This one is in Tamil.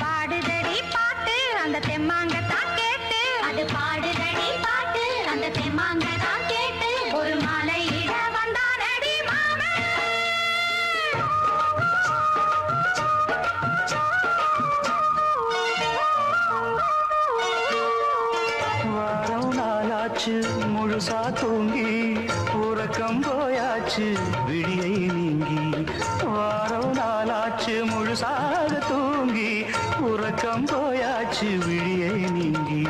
பாடுதடி பாட்டு அந்த தெம்மாங்க தான் போயாச்சு முழுசா தூங்கி உறக்கம் போயாச்சு விடியை நீங்கி. வாரம் நாளாச்சு முழுசாக தூங்கி உறக்கம் போயாச்சு விழியை நீங்கி.